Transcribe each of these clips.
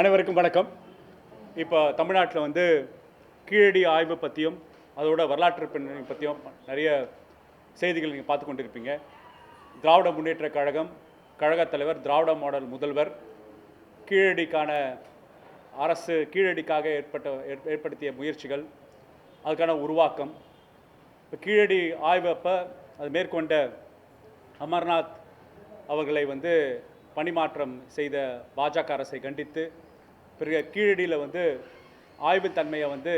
அனைவருக்கும் வணக்கம். இப்போ தமிழ்நாட்டில் வந்து கீழடி ஆய்வு பற்றியும் அதோட வரலாற்று பின்னணி பற்றியும் நிறைய செய்திகள் நீங்கள் பார்த்து கொண்டிருப்பீங்க. திராவிட முன்னேற்ற கழகம் கழகத் தலைவர் திராவிட மாடல் முதல்வர் கீழடிக்கான அரசு கீழடிக்காக ஏற்பட்ட ஏற்படுத்திய முயற்சிகள் அதுக்கான உருவாக்கம். இப்போ கீழடி ஆய்வு அப்போ அது மேற்கொண்ட அமர்நாத் அவர்களை வந்து பணிமாற்றம் செய்த பாஜக அரசை கண்டித்து பிறகு கீழடியில் வந்து ஆய்வுத்தன்மையை வந்து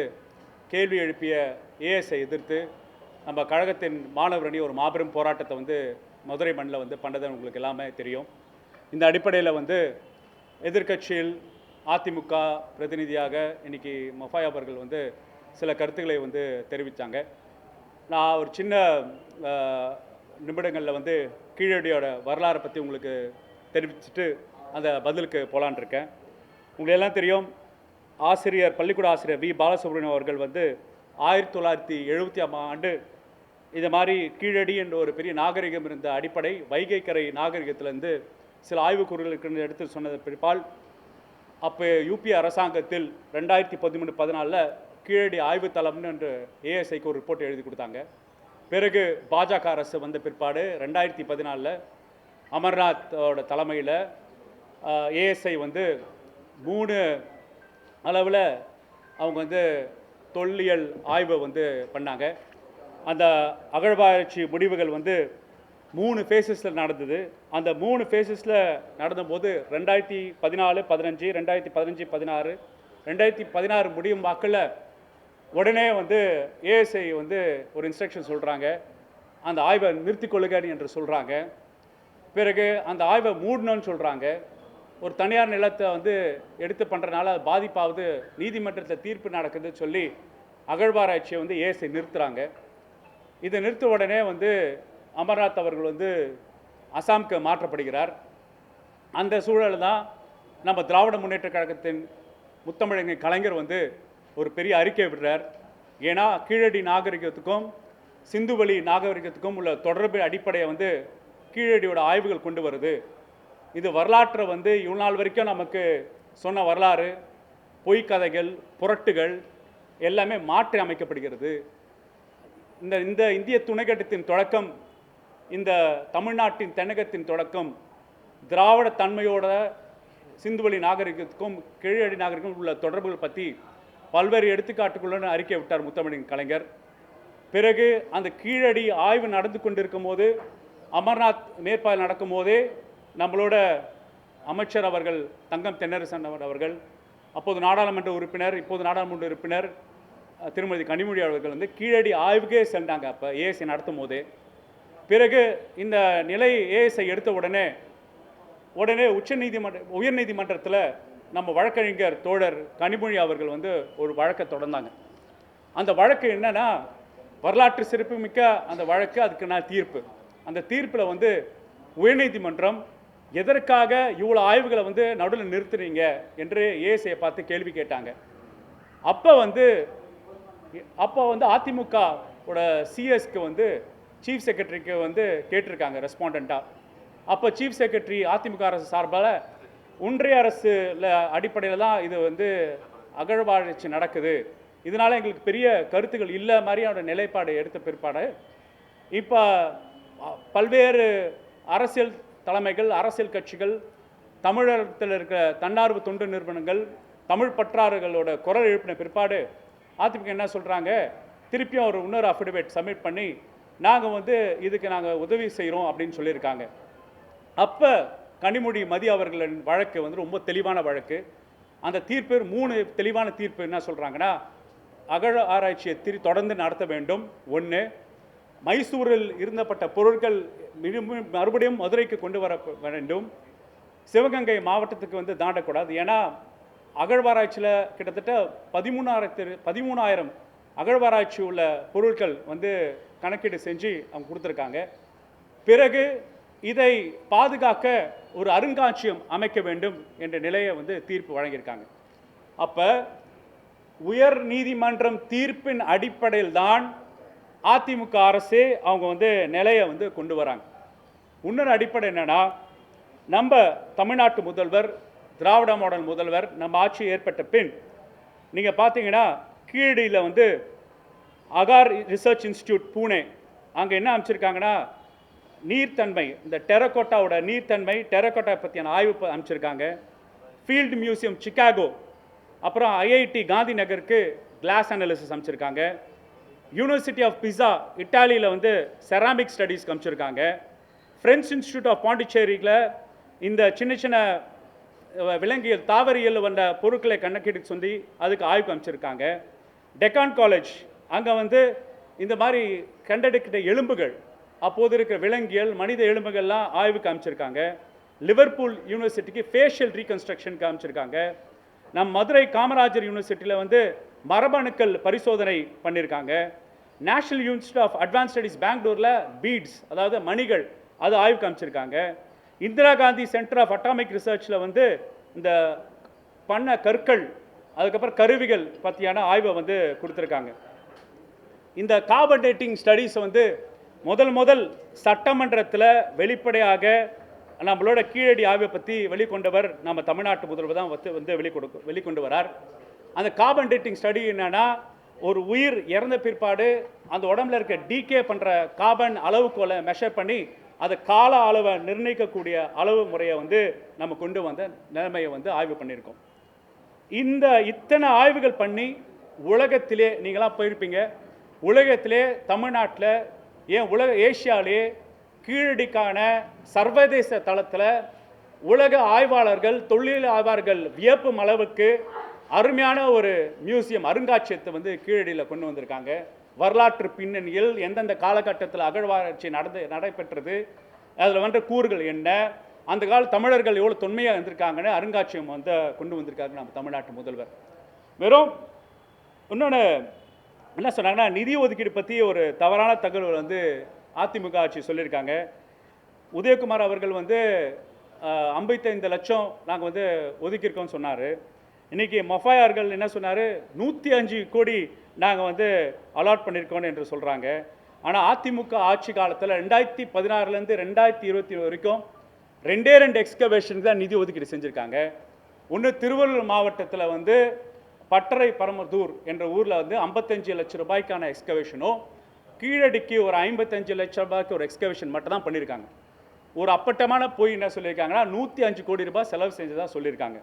கேள்வி எழுப்பிய ஏஎஸ்ஐ எதிர்த்து நம்ம கழகத்தின் மாணவரணி ஒரு மாபெரும் போராட்டத்தை வந்து மதுரை மண்ணில் வந்து பண்ணதை உங்களுக்கு எல்லாமே தெரியும். இந்த அடிப்படையில் வந்து எதிர்க்கட்சியில் அதிமுக பிரதிநிதியாக இன்றைக்கி மஃபாய் அவர்கள் வந்து சில கருத்துக்களை வந்து தெரிவித்தாங்க நான் ஒரு சின்ன நிமிடங்களில் வந்து கீழடியோட வரலாறை பற்றி உங்களுக்கு தெரிவிச்சுட்டு அந்த பதிலுக்கு போலான் இருக்கேன். உங்களெல்லாம் எல்லாம் தெரியும் ஆசிரியர் பள்ளிக்கூட ஆசிரியர் வி. பாலசுப்ரமணியம் அவர்கள் வந்து ஆயிரத்தி தொள்ளாயிரத்தி எழுபத்தி ஆண்டு இது மாதிரி கீழடி என்ற ஒரு பெரிய நாகரிகம் இருந்த அடிப்படை வைகை கரை நாகரிகத்திலேருந்து சில ஆய்வுக்கூறுகளுக்கு எடுத்து சொன்னது பிற்பால் அப்போ யூபி அரசாங்கத்தில் ரெண்டாயிரத்தி பதிமூணு பதினாலில் கீழடி ஆய்வு தளம்னு என்று ஏஎஸ்ஐக்கு ஒரு ரிப்போர்ட் எழுதி கொடுத்தாங்க. பிறகு பாஜக அரசு வந்த பிற்பாடு ரெண்டாயிரத்தி பதினாலில் அமர்நாத்தோட தலைமையில் ஏஎஸ்ஐ வந்து மூணு அளவில் அவங்க வந்து தொல்லியல் ஆய்வை வந்து பண்ணாங்க. அந்த அகழ்வாராய்ச்சி முடிவுகள் வந்து மூணு ஃபேஸஸில் நடந்தது. அந்த மூணு ஃபேஸஸில் நடந்தபோது ரெண்டாயிரத்தி பதினாலு பதினஞ்சு ரெண்டாயிரத்தி பதினஞ்சு பதினாறு ரெண்டாயிரத்தி பதினாறு முடியும் வாக்கில் உடனே வந்து ஏஎஸ்ஐ வந்து ஒரு இன்ஸ்ட்ரக்ஷன் சொல்கிறாங்க அந்த ஆய்வை நிறுத்திக் கொள்ளுங்க என்று சொல்கிறாங்க பிறகு அந்த ஆய்வை மூடணும்னு சொல்கிறாங்க ஒரு தனியார் நிலத்தை வந்து எடுத்து பண்ணுறனால அது பாதிப்பாவது நீதிமன்றத்தில் தீர்ப்பு நடக்குதுன்னு சொல்லி அகழ்வாராய்ச்சியை வந்து ஏசி நிறுத்துகிறாங்க இதை நிறுத்த உடனே வந்து அமர்நாத் அவர்கள் வந்து அசாம்க்கு மாற்றப்படுகிறார். அந்த சூழல் தான் நம்ம திராவிட முன்னேற்ற கழகத்தின் முத்தமிழங்க கலைஞர் வந்து ஒரு பெரிய அறிக்கை விடுறார். ஏன்னா கீழடி நாகரிகத்துக்கும் சிந்துவெளி நாகரிகத்துக்கும் உள்ள தொடர்பு அடிப்படையை வந்து கீழடியோட ஆய்வுகள் கொண்டு வருது. இது வரலாற்றை வந்து இவ்வளோ நாள் வரைக்கும் நமக்கு சொன்ன வரலாறு பொய்க்கதைகள் புரட்டுகள் எல்லாமே மாற்றி அமைக்கப்படுகிறது. இந்த இந்த இந்திய துணைக்கட்டத்தின் தொடக்கம் இந்த தமிழ்நாட்டின் தென்னகத்தின் தொடக்கம் திராவிட தன்மையோட சிந்துவெளி நாகரிகத்துக்கும் கீழடி நாகரிகம் உள்ள தொடர்புகள் பற்றி பல்வேறு எடுத்துக்காட்டுகளுடன் அறிக்கை விட்டார் முத்தமிழின் கலைஞர். பிறகு அந்த கீழடி ஆய்வு நடந்து கொண்டிருக்கும் போது அமர்நாத் மேற்பார்வை நடக்கும் போதே நம்மளோட அமைச்சர் அவர்கள் தங்கம் தென்னரசன் அவர்கள் அப்போது நாடாளுமன்ற உறுப்பினர் இப்போது நாடாளுமன்ற உறுப்பினர் திருமதி கனிமொழி அவர்கள் வந்து கீழடி ஆய்வுக்கே சென்றாங்க. அப்போ ஏஎஸ்ஐ நடத்தும் போதே. பிறகு இந்த நிலை ஏஎஸ்ஐ எடுத்த உடனே உடனே உச்சநீதிமன்ற உயர்நீதிமன்றத்தில் நம்ம வழக்கறிஞர் தோழர் கனிமொழி அவர்கள் வந்து ஒரு வழக்கை தொடர்ந்தாங்க. அந்த வழக்கு என்னென்னா வரலாற்று சிறப்புமிக்க அந்த வழக்கு அதுக்கு நான் தீர்ப்பு. அந்த தீர்ப்பில் வந்து உயர்நீதிமன்றம் எதற்காக இவ்வளோ ஆய்வுகளை வந்து நடுவில் நிறுத்துறீங்க என்று ஏஎஸ்ஐயை பார்த்து கேள்வி கேட்டாங்க. அப்போ வந்து அப்போ வந்து அதிமுக சிஎஸ்க்கு வந்து சீஃப் செக்ரட்டரிக்கு வந்து கேட்டிருக்காங்க ரெஸ்பாண்டண்ட்டாக அப்போ சீஃப் செக்ரட்டரி அதிமுக அரசு சார்பால் ஒன்றிய அரசில் அடிப்படையில் தான் இது வந்து அகழ்வாராய்ச்சி நடக்குது. இதனால் எங்களுக்கு பெரிய கருத்துக்கள் இல்லை மாதிரியான நிலைப்பாடு எடுத்த பிற்பாடு இப்போ பல்வேறு அரசியல் தலைமைகள் அரசியல் கட்சிகள் தமிழகத்தில் இருக்கிற தன்னார்வ தொண்டு நிறுவனங்கள் தமிழ் பற்றாறுகளோட குரல் எழுப்பின பிற்பாடு அதிமுக என்ன சொல்கிறாங்க திருப்பியும் ஒரு இன்னொரு அஃபிடவிட் சப்மிட் பண்ணி நாங்கள் வந்து இதுக்கு நாங்கள் உதவி செய்கிறோம் அப்படின்னு சொல்லியிருக்காங்க. அப்போ கனிமொழி மதி அவர்களின் வழக்கு வந்து ரொம்ப தெளிவான வழக்கு. அந்த தீர்ப்பு மூணு தெளிவான தீர்ப்பு என்ன சொல்கிறாங்கன்னா அகழ ஆராய்ச்சியை திரு தொடர்ந்து நடத்த வேண்டும். ஒன்று மைசூரில் இருந்தப்பட்ட பொருட்கள் மிகவும் மறுபடியும் மதுரைக்கு கொண்டு வர வேண்டும். சிவகங்கை மாவட்டத்துக்கு வந்து தாண்டக்கூடாது. ஏன்னா அகழ்வாராய்ச்சியில் கிட்டத்தட்ட பதிமூணாயிரத்து பதிமூணாயிரம் அகழ்வாராய்ச்சி உள்ள பொருட்கள் வந்து கணக்கீடு செஞ்சு அவங்க கொடுத்துருக்காங்க. பிறகு இதை பாதுகாக்க ஒரு அருங்காட்சியம் அமைக்க வேண்டும் என்ற நிலையை வந்து தீர்ப்பு வழங்கியிருக்காங்க. அப்போ உயர் நீதிமன்றம் தீர்ப்பின் அடிப்படையில் தான் அதிமுக அரசே அவங்க வந்து நிலையை வந்து கொண்டு வராங்க. இன்னொரு அடிப்படை என்னென்னா நம்ம தமிழ்நாட்டு முதல்வர் திராவிட மாடல் முதல்வர் நம்ம ஆட்சி ஏற்பட்ட பின் நீங்கள் பார்த்தீங்கன்னா கீழடியில் வந்து அகார் ரிசர்ச் இன்ஸ்டியூட் பூனே அங்கே என்ன அமைச்சிருக்காங்கன்னா நீர்த்தன்மை இந்த டெரகோட்டாவோட நீர்த்தன்மை டெரகோட்டா பற்றியான ஆய்வு அமைச்சிருக்காங்க. ஃபீல்டு மியூசியம் சிக்காகோ அப்புறம் ஐஐடி காந்தி நகருக்கு கிளாஸ் அனாலிசிஸ் அமைச்சிருக்காங்க. யூனிவர்சிட்டி ஆஃப் பிஸா இட்டாலியில் வந்து செராமிக் ஸ்டடீஸ் காமிச்சிருக்காங்க. ஃப்ரெஞ்ச் இன்ஸ்டியூட் ஆஃப் பாண்டிச்சேரியில் இந்த சின்ன சின்ன விலங்கியல் தாவரியல் வந்த பொருட்களை கணக்கெடுக்க சொல்லி அதுக்கு ஆய்வு காமிச்சிருக்காங்க. டெக்கான் காலேஜ் அங்கே வந்து இந்த மாதிரி கண்டெடுக்கிற எலும்புகள் அப்போது இருக்கிற விலங்கியல் மனித எலும்புகள்லாம் ஆய்வு காமிச்சிருக்காங்க. லிவர்பூல் யூனிவர்சிட்டிக்கு ஃபேஷியல் ரீகன்ஸ்ட்ரக்ஷன் காமிச்சிருக்காங்க. நம் மதுரை காமராஜர் யூனிவர்சிட்டியில் வந்து மரபணுக்கள் பரிசோதனை பண்ணியிருக்காங்க national university of advance studies பெங்களூரில் பீட்ஸ் அதாவது மணிகள் அது ஆய்வு காமிச்சிருக்காங்க. Indira Gandhi centre of atomic ரிசர்ச்சில் வந்து இந்த பண்ண கற்கள் அதுக்கப்புறம் கருவிகள் பற்றியான ஆய்வை வந்து கொடுத்துருக்காங்க. இந்த கார்பன் டேட்டிங் ஸ்டடீஸ் வந்து முதல் முதல் சட்டமன்றத்தில் வெளிப்படையாக நம்மளோட கீழடி ஆய்வை பற்றி வெளிக்கொண்டவர் நம்ம தமிழ்நாட்டு முதல்வர் தான் வந்து வந்து வெளிக்கொடு வெளிக்கொண்டு வரார். அந்த கார்பன் டேட்டிங் ஸ்டடி என்னென்னா ஒரு உயிர் இறந்த பிற்பாடு அந்த உடம்புல இருக்க டிகே பண்ணுற கார்பன் அளவுக்கோலை மெஷர் பண்ணி அதை கால அளவை நிர்ணயிக்கக்கூடிய அளவு முறையை வந்து நம்ம கொண்டு வந்த நிலைமையை வந்து ஆய்வு பண்ணியிருக்கோம். இந்த இத்தனை ஆய்வுகள் பண்ணி உலகத்திலே நீங்களாம் போயிருப்பீங்க. உலகத்திலே தமிழ்நாட்டில் ஏன் உலக ஏஷியாவிலே கீழடிக்கான சர்வதேச தளத்தில் உலக ஆய்வாளர்கள் தொழில் ஆய்வாளர்கள் வியப்பும் அளவுக்கு அருமையான ஒரு மியூசியம் அருங்காட்சியகத்தை வந்து கீழடியில் கொண்டு வந்திருக்காங்க. வரலாற்று பின்னணியில் எந்தெந்த காலகட்டத்தில் அகழ்வாராய்ச்சி நடந்து நடைபெற்றது அதில் வந்து கூறுகள் என்ன அந்த கால தமிழர்கள் எவ்வளோ தொன்மையாக இருந்திருக்காங்கன்னு அருங்காட்சியகம் வந்து கொண்டு வந்திருக்காங்க நம்ம தமிழ்நாட்டு முதல்வர். வெறும் இன்னொன்று என்ன சொன்னாங்கன்னா நிதி ஒதுக்கீடு பற்றி ஒரு தவறான தகவல் வந்து அதிமுக ஆட்சி சொல்லியிருக்காங்க. உதயகுமார் அவர்கள் வந்து ஐம்பத்தைந்து லட்சம் நாங்கள் வந்து ஒதுக்கியிருக்கோம்னு சொன்னார். இன்றைக்கி மஃபாயார்கள் என்ன சொன்னார்? நூற்றி அஞ்சு கோடி நாங்கள் வந்து அலாட் பண்ணியிருக்கோம் என்று சொல்கிறாங்க ஆனால் அதிமுக ஆட்சி காலத்தில் ரெண்டாயிரத்தி பதினாறுலேருந்து ரெண்டாயிரத்தி இருபத்தி வரைக்கும் ரெண்டே ரெண்டு எக்ஸ்கவேஷனுக்கு தான் நிதி ஒதுக்கீடு செஞ்சுருக்காங்க. ஒன்று திருவள்ளூர் மாவட்டத்தில் வந்து பட்டறை பரமதூர் என்ற ஊரில் வந்து 55 லட்சம் ரூபாய்க்கான எக்ஸ்கவேஷனும் கீழடிக்கு ஒரு ஐம்பத்தஞ்சு லட்சம் ரூபாய்க்கு ஒரு எக்ஸ்கவேஷன் மட்டும் தான் பண்ணியிருக்காங்க ஒரு அப்பட்டமான போய் என்ன சொல்லியிருக்காங்கன்னா நூற்றி அஞ்சு கோடி ரூபாய் செலவு செஞ்சதாக சொல்லியிருக்காங்க.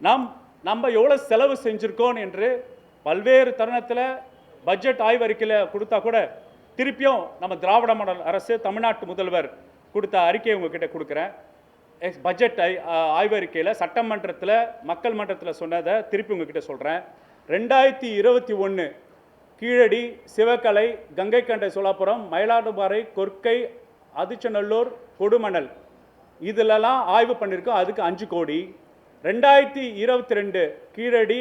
நாம் நம்ம எவ்வளோ செலவு செஞ்சுருக்கோம் என்று பல்வேறு தருணத்தில் பட்ஜெட் ஆய்வறிக்கையில் கொடுத்தா கூட திருப்பியும் நம்ம திராவிட மாடல் அரசு தமிழ்நாட்டு முதல்வர் கொடுத்த அறிக்கையை உங்ககிட்ட கொடுக்குறேன். எக்ஸ் பட்ஜெட் ஐ ஆய்வறிக்கையில் சட்டமன்றத்தில் மக்கள் மன்றத்தில் சொன்னதை திருப்பி உங்ககிட்ட சொல்கிறேன் ரெண்டாயிரத்தி இருபத்தி ஒன்று கீழடி சிவகலை கங்கை கண்டை சோழாபுரம் மயிலாடுபாறை கொற்கை அதிச்சநல்லூர் கொடுமணல். இதிலெல்லாம் ஆய்வு பண்ணியிருக்கோம் அதுக்கு அஞ்சு கோடி. ரெண்டாயிரத்தி இருபத்தி ரெண்டு கீழடி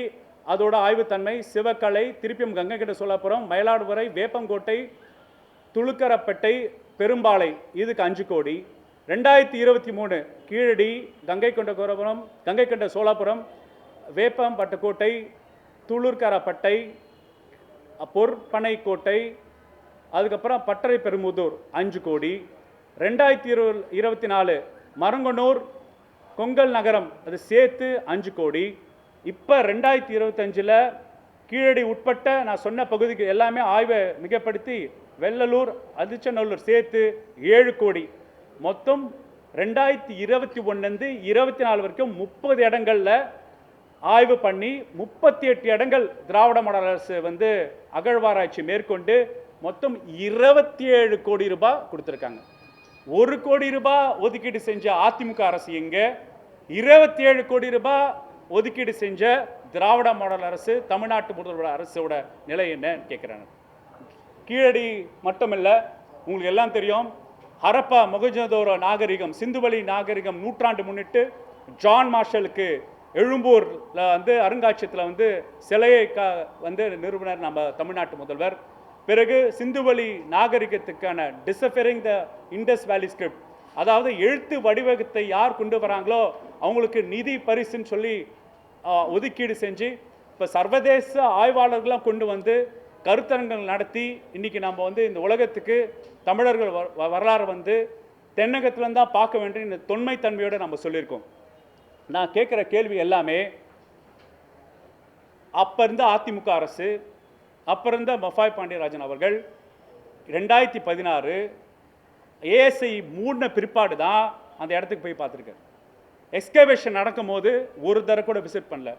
அதோட ஆய்வுத்தன்மை சிவக்கலை திருப்பியும் கங்கை கண்டை சோலாபுரம் மயிலாடுதுறை வேப்பங்கோட்டை துளுக்கரப்பேட்டை பெரும்பாலை இதுக்கு அஞ்சு கோடி. ரெண்டாயிரத்தி இருபத்தி மூணு கீழடி கங்கை கொண்ட கோரபுரம் கங்கை கொண்ட சோலாபுரம் வேப்பம்பட்டுக்கோட்டை துளூர்கரப்பட்டை பொற்பனைக்கோட்டை அதுக்கப்புறம் பட்டறை பெருமுதூர் அஞ்சு கோடி. ரெண்டாயிரத்தி இரு இருபத்தி நாலு மரங்கனூர் கொங்கல் நகரம் அது சேர்த்து அஞ்சு கோடி. இப்போ ரெண்டாயிரத்தி இருபத்தஞ்சில் கீழடி உட்பட்ட நான் சொன்ன பகுதிக்கு எல்லாமே ஆய்வை மிகப்படுத்தி வெள்ளலூர் அதிச்சநல்லூர் சேர்த்து ஏழு கோடி. மொத்தம் ரெண்டாயிரத்தி இருபத்தி ஒன்றுலேருந்து இருபத்தி நாலு வரைக்கும் முப்பது இடங்களில் ஆய்வு பண்ணி முப்பத்தி எட்டு இடங்கள் திராவிட மாடல் அரசு வந்து அகழ்வாராய்ச்சி மேற்கொண்டு மொத்தம் இருபத்தி ஏழு கோடி ரூபாய் கொடுத்துருக்காங்க. ஒரு கோடி ரூபாய் ஒதுக்கீடு செஞ்ச அதிமுக அரசு எங்கே? இருபத்தி ஏழு கோடி ரூபாய் ஒதுக்கீடு செஞ்ச திராவிட மாடல் அரசு தமிழ்நாட்டு முதல்வர் அரசோட நிலை என்னன்னு கேட்குறாங்க கீழடி மட்டுமல்ல உங்களுக்கு எல்லாம் தெரியும் ஹரப்பா மொகஜதோர நாகரிகம் சிந்துவெளி நாகரிகம் நூற்றாண்டு முன்னிட்டு ஜான் மார்ஷலுக்கு எழும்பூரில் வந்து அருங்காட்சியத்தில் வந்து சிலையை க வந்து நிறுவனர் நம்ம தமிழ்நாட்டு முதல்வர். பிறகு சிந்துவெளி நாகரிகத்துக்கான டிசஃபரிங் த இண்டஸ் வேலி ஸ்கிரிப்ட் அதாவது எழுத்து வடிவகத்தை யார் கொண்டு வராங்களோ அவங்களுக்கு நிதி பரிசுன்னு சொல்லி ஒதுக்கீடு செஞ்சு இப்போ சர்வதேச ஆய்வாளர்கள்லாம் கொண்டு வந்து கருத்தரங்கள் நடத்தி இன்னைக்கு நம்ம வந்து இந்த உலகத்துக்கு தமிழர்கள் வ- வ- வரலாறு வந்து தென்னகத்துலேருந்து தான் பார்க்க வேண்டிய இந்த தொன்மைத்தன்மையோடு நம்ம சொல்லியிருக்கோம். நான் கேட்குற கேள்வி எல்லாமே அப்போ இருந்த அதிமுக அரசு அப்புறம் இருந்த மஃபாய் பாண்டியராஜன் அவர்கள் ரெண்டாயிரத்தி பதினாறு ஏஎஸ்ஐ மூடின பிற்பாடு தான் அந்த இடத்துக்கு போய் பார்த்துருக்காரு. எக்ஸ்கவேஷன் நடக்கும்போது ஒரு தர கூட விசிட் பண்ணல.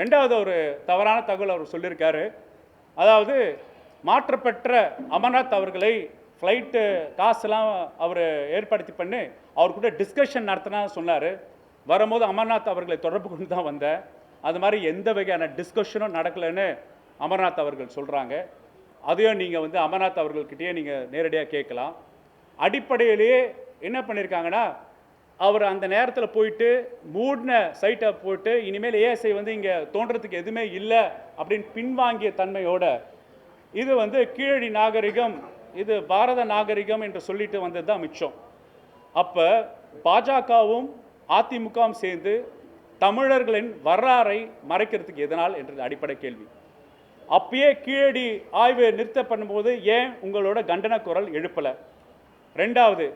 ரெண்டாவது ஒரு தவறான தகவல் அவர் சொல்லியிருக்காரு. அதாவது மாற்றப்பெற்ற அமர்நாத் அவர்களை ஃப்ளைட்டு காசுலாம் அவர் ஏற்படுத்தி பண்ணி அவர் கூட டிஸ்கஷன் நடத்தினா சொன்னார். வரும்போது அமர்நாத் அவர்களை தொடர்பு கொண்டு தான் வந்தேன். அது மாதிரி எந்த வகையான டிஸ்கஷனும் நடக்கலைன்னு அமர்நாத் அவர்கள் சொல்கிறாங்க அதையும் நீங்கள் வந்து அமர்நாத் அவர்கள்கிட்டயே நீங்கள் நேரடியாக கேட்கலாம். அடிப்படையிலேயே என்ன பண்ணியிருக்காங்கன்னா அவர் அந்த நேரத்தில் போயிட்டு மூடின சைட்டை போட்டு இனிமேல் ஏஎஸ்ஐ வந்து இங்கே தோன்றதுக்கு எதுவுமே இல்லை அப்படின்னு பின்வாங்கிய தன்மையோட இது வந்து கீழடி நாகரிகம் இது பாரத நாகரிகம் என்று சொல்லிட்டு வந்தது தான் மிச்சம். அப்போ பாஜகவும் அதிமுகவும் சேர்ந்து தமிழர்களின் வரலாறை மறைக்கிறதுக்கு எதனால் என்ற அடிப்படை கேள்வி. அப்பயே கீழடி ஆய்வு நிறுத்த பண்ணும்போது ஏன் உங்களோட கண்டன குரல் எழுப்பலை? ரெண்டாவது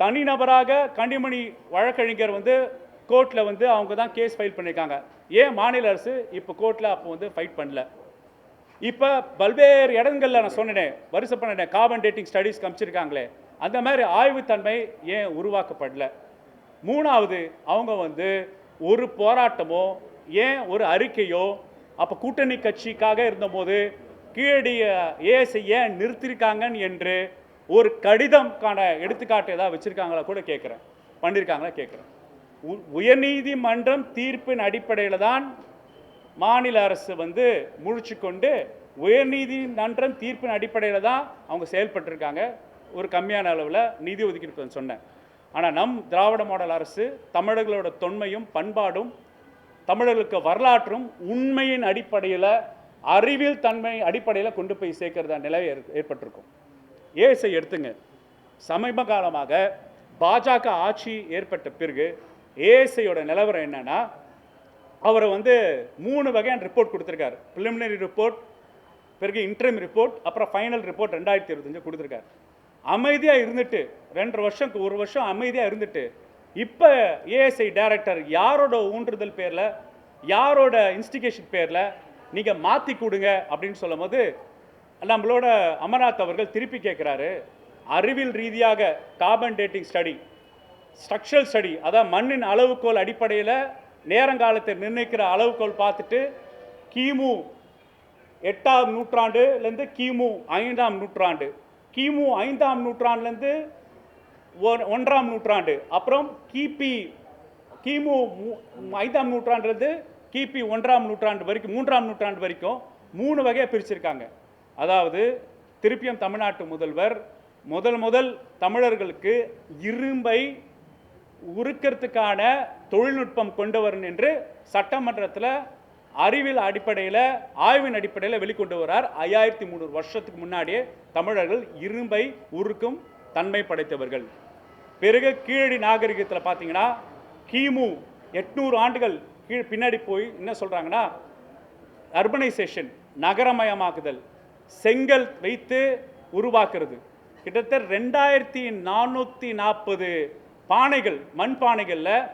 தனிநபராக கனிமணி வழக்கறிஞர் வந்து கோர்ட்டில் வந்து அவங்க தான் கேஸ் ஃபைல் பண்ணியிருக்காங்க ஏன் மாநில அரசு இப்போ கோர்ட்டில் அப்போ வந்து ஃபைட் பண்ணல? இப்போ பல்வேறு இடங்களில் நான் சொன்னேனே வருஷம் பண்ணினேன் கார்பன் டேட்டிங் ஸ்டடீஸ் காமிச்சிருக்காங்களே அந்த மாதிரி ஆய்வுத்தன்மை ஏன் உருவாக்கப்படல? மூணாவது அவங்க வந்து ஒரு போராட்டமோ ஏன் ஒரு அறிக்கையோ அப்போ கூட்டணி கட்சிக்காக இருந்தபோது கீழடிய ஏஎஸ்ஐ ஏன் நிறுத்திருக்காங்கன்னு என்று ஒரு கடிதம்கான எடுத்துக்காட்டு ஏதாவது வச்சுருக்காங்களா கூட கேட்குறேன் பண்ணியிருக்காங்களா கேட்குறேன் உ- உயர்நீதிமன்றம் தீர்ப்பின் அடிப்படையில் தான் மாநில அரசு வந்து முழிச்சு கொண்டு உயர்நீதிமன்றம் தீர்ப்பின் அடிப்படையில் தான் அவங்க செயல்பட்டிருக்காங்க. ஒரு கம்மியான அளவில் நிதி ஒதுக்கீடு சொன்னேன். ஆனால் நம் திராவிட மாடல் அரசு தமிழர்களோட தொன்மையும் பண்பாடும் தமிழர்களுக்கு வரலாற்றும் உண்மையின் அடிப்படையில் அறிவியல் தன்மை அடிப்படையில் கொண்டு போய் சேர்க்கிறதா நிலை ஏற்- ஏற்பட்டிருக்கும். ஏஎஸ்ஐ எடுத்துங்க? சமீப காலமாக பாஜக ஆட்சி ஏற்பட்ட பிறகு ஏஎஸ்ஐயோட நிலவரம் என்னன்னா அவரை வந்து மூணு வகையான ரிப்போர்ட் கொடுத்துருக்காரு. ப்ரிலிமினரி ரிப்போர்ட் பிறகு இன்டர்ம் ரிப்போர்ட் அப்புறம் ஃபைனல் ரிப்போர்ட் ரெண்டாயிரத்தி இருபத்தஞ்சு கொடுத்துருக்காரு. அமைதியாக இருந்துட்டு ரெண்டரை வருஷம் ஒரு வருஷம் அமைதியாக இருந்துட்டு இப்போ ஏஎஸ்ஐ டைரக்டர் யாரோட ஊன்றுதல் பேரில் யாரோட இன்ஸ்டிகேஷன் பேரில் நீங்கள் மாற்றி கொடுங்க அப்படின்னு சொல்லும்போது நம்மளோட அமர்நாத் அவர்கள் திருப்பி கேட்குறாரு அறிவியல் ரீதியாக carbon dating study structural study அதான் மண்ணின் அளவுகோல் அடிப்படையில் நேரங்காலத்தை நிர்ணயிக்கிற அளவுகோல் பார்த்துட்டு கிமு எட்டாம் நூற்றாண்டுலேருந்து கிமு ஐந்தாம் நூற்றாண்டு கிமு ஐந்தாம் நூற்றாண்டுலேருந்து ஒன்றாம் நூற்றாண்டு. அப்புறம் கிபி கிமு ஐந்தாம் நூற்றாண்டுலேருந்து கிபி ஒன்றாம் நூற்றாண்டு வரைக்கும் மூன்றாம் நூற்றாண்டு வரைக்கும் மூணு வகையாக பிரிச்சிருக்காங்க. அதாவது திருப்பியும் தமிழ்நாட்டு முதல்வர் முதல் முதல் தமிழர்களுக்கு இரும்பை உருக்கிறதுக்கான தொழில்நுட்பம் கொண்டு வரணும் என்று சட்டமன்றத்தில் அறிவியல் அடிப்படையில் ஆய்வின் அடிப்படையில் வெளிக்கொண்டு வரார். ஐயாயிரத்தி முந்நூறு வருஷத்துக்கு முன்னாடியே தமிழர்கள் இரும்பை உருக்கும் தன்மை படைத்தவர்கள். பிறகு கீழடி நாகரிகத்தில் பார்த்தீங்கன்னா கிமு எட்நூறு ஆண்டுகள் கீழ் பின்னாடி போய் என்ன சொல்கிறாங்கன்னா அர்பனைசேஷன் நகரமயமாக்குதல் செங்கல் வைத்து உருவாக்குறது. கிட்டத்தட்ட ரெண்டாயிரத்தி நானூற்றி நாற்பது பானைகள் மண் பானைகளில்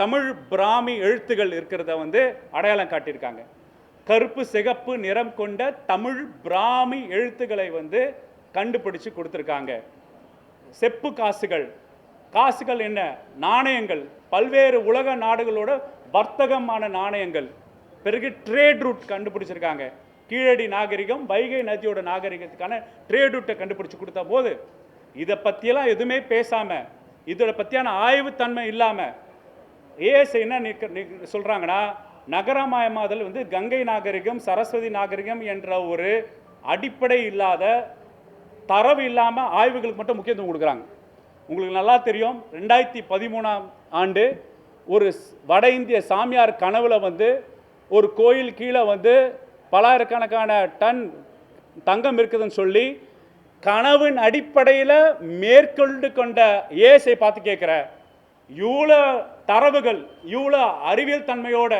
தமிழ் பிராமி எழுத்துகள் இருக்கிறத வந்து அடையாளம் காட்டியிருக்காங்க. கருப்பு சிகப்பு நிறம் கொண்ட தமிழ் பிராமி எழுத்துக்களை வந்து கண்டுபிடிச்சு கொடுத்துருக்காங்க. செப்பு காசுகள். காசுகள் என்ன? நாணயங்கள். பல்வேறு உலக நாடுகளோட வர்த்தகமான நாணயங்கள். பிறகு ட்ரேட் ரூட் கண்டுபிடிச்சிருக்காங்க. கீழடி நாகரிகம் வைகை நதியோட நாகரிகத்துக்கான ட்ரேட் ரூட்டை கண்டுபிடிச்சி கொடுத்த போது இதை பற்றியெல்லாம் எதுவுமே பேசாமல் இதோட பற்றியான ஆய்வுத்தன்மை இல்லாமல் ஏஎஸ் என்ன நிக்க- நகரமயமாதல் வந்து கங்கை நாகரிகம் சரஸ்வதி நாகரிகம் என்ற ஒரு அடிப்படை இல்லாத தரவு இல்லாமல் ஆய்வுகளுக்கு மட்டும் முக்கியத்துவம் கொடுக்குறாங்க. உங்களுக்கு நல்லா தெரியும் ரெண்டாயிரத்தி பதிமூணாம் ஆண்டு ஒரு வட இந்திய சாமியார் கனவில் வந்து ஒரு கோயில் கீழே வந்து பலாயிரக்கணக்கான டன் தங்கம் இருக்குதுன்னு சொல்லி கனவின் அடிப்படையில் மேற்கொண்டு கொண்ட ஏசை பார்த்து கேட்குற இவ்வளோ தரவுகள் இவ்வளோ அறிவியல் தன்மையோட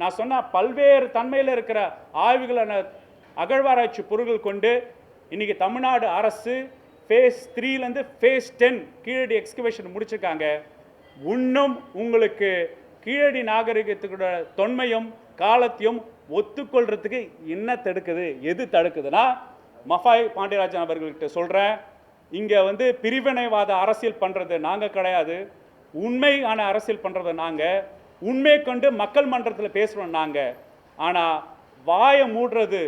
நான் சொன்ன பல்வேறு தன்மையில் இருக்கிற ஆய்வுகளை அகழ்வாராய்ச்சி பொருள்கள் கொண்டு இன்றைக்கி தமிழ்நாடு அரசு ஃபேஸ் த்ரீலேருந்து ஃபேஸ் டென் கீழடி எக்ஸ்கவேஷன் முடிச்சிருக்காங்க. இன்னும் உங்களுக்கு கீழடி நாகரிகத்துக்கூட தொன்மையும் காலத்தையும் ஒத்துக்கொள்றதுக்கு என்ன தடுக்குது? எது தடுக்குதுன்னா மஃபாய் பாண்டியராஜன் அவர்கள்கிட்ட சொல்கிறேன் இங்கே வந்து பிரிவினைவாத அரசியல் பண்ணுறது நாங்கள் கிடையாது. உண்மையான அரசியல் பண்ணுறது நாங்கள் உண்மை கொண்டு மக்கள் மன்றத்தில் பேசுகிறோம் நாங்கள் ஆனால் வாயை மூடுறது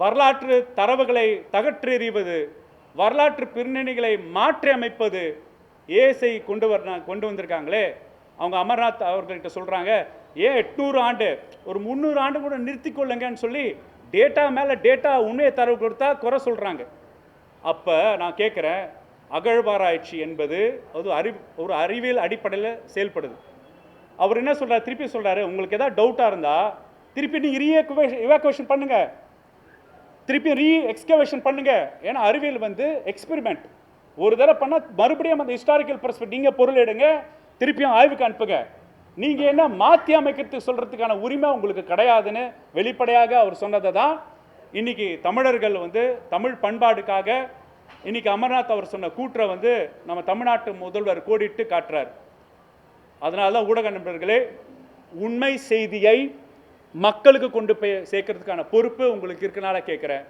வரலாற்று தரவுகளை தகற்றெறிவது வரலாற்று பின்னணிகளை மாற்றி அமைப்பது ஏசை கொண்டு வர கொண்டு வந்திருக்காங்களே. அவங்க அமர்நாத் அவர்கள்ட்ட சொல்கிறாங்க ஏன் எட்நூறு ஆண்டு ஒரு முந்நூறு ஆண்டு கூட நிறுத்தி கொள்ளுங்கன்னு சொல்லி டேட்டா மேலே டேட்டா உண்மையை தரவு கொடுத்தா குறை சொல்கிறாங்க அப்போ நான் கேட்குறேன் அகழ்வாராய்ச்சி என்பது அது அறி ஒரு அறிவியல் அடிப்படையில் செயல்படுது. அவர் என்ன சொல்கிறார் திருப்பி சொல்கிறாரு உங்களுக்கு எதாவது டவுட்டாக இருந்தால் திருப்பி நீங்கள் ரீஎக்குவேஷன் இவாக்குவேஷன் பண்ணுங்கள் திருப்பி ரீ எக்ஸ்கவேஷன் பண்ணுங்க. ஏன்னா அறிவியல் வந்து எக்ஸ்பெரிமெண்ட் ஒரு தடவை பண்ணால் மறுபடியும் அந்த ஹிஸ்டாரிக்கல் பர்ஸ்பெக்ட் நீங்கள் பொருள் எடுங்க திருப்பியும் ஆய்வுக்கு அனுப்புங்க. நீங்கள் என்ன மாற்றி அமைக்கிறதுக்கு சொல்கிறதுக்கான உரிமை உங்களுக்கு கிடையாதுன்னு வெளிப்படையாக அவர் சொன்னதை தான் இன்னைக்கு தமிழர்கள் வந்து தமிழ் பண்பாடுக்காக இன்னைக்கு அமர்நாத் அவர் சொன்ன கூற்றை வந்து நம்ம தமிழ்நாட்டு முதல்வர் கோடிட்டு காட்டுறார். அதனால தான் ஊடக நண்பர்களே உண்மை செய்தியை மக்களுக்கு கொண்டு போய் சேர்க்கறதுக்கான பொறுப்பு உங்களுக்கு இருக்கனால கேட்குறேன்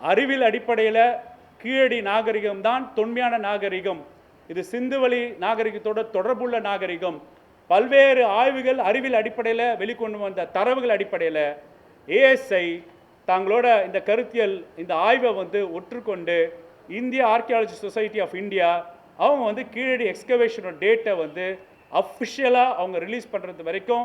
அறிவியல் அடிப்படையில் கீழடி நாகரிகம் தான் தொன்மையான நாகரிகம். இது சிந்துவெளி நாகரிகத்தோட தொடர்புள்ள நாகரிகம். பல்வேறு ஆய்வுகள் அறிவியல் அடிப்படையில் வெளிக்கொண்டு வந்த தரவுகள் அடிப்படையில் ஏஎஸ்ஐ தங்களோட இந்த கருத்தியல் இந்த ஆய்வை வந்து ஒற்றுக்கொண்டு இந்திய ஆர்கியாலஜி சொசைட்டி ஆஃப் இந்தியா அவங்க வந்து கீழடி எக்ஸ்கவேஷனோட டேட்டை வந்து அஃபிஷியலாக அவங்க ரிலீஸ் பண்ணுறது வரைக்கும்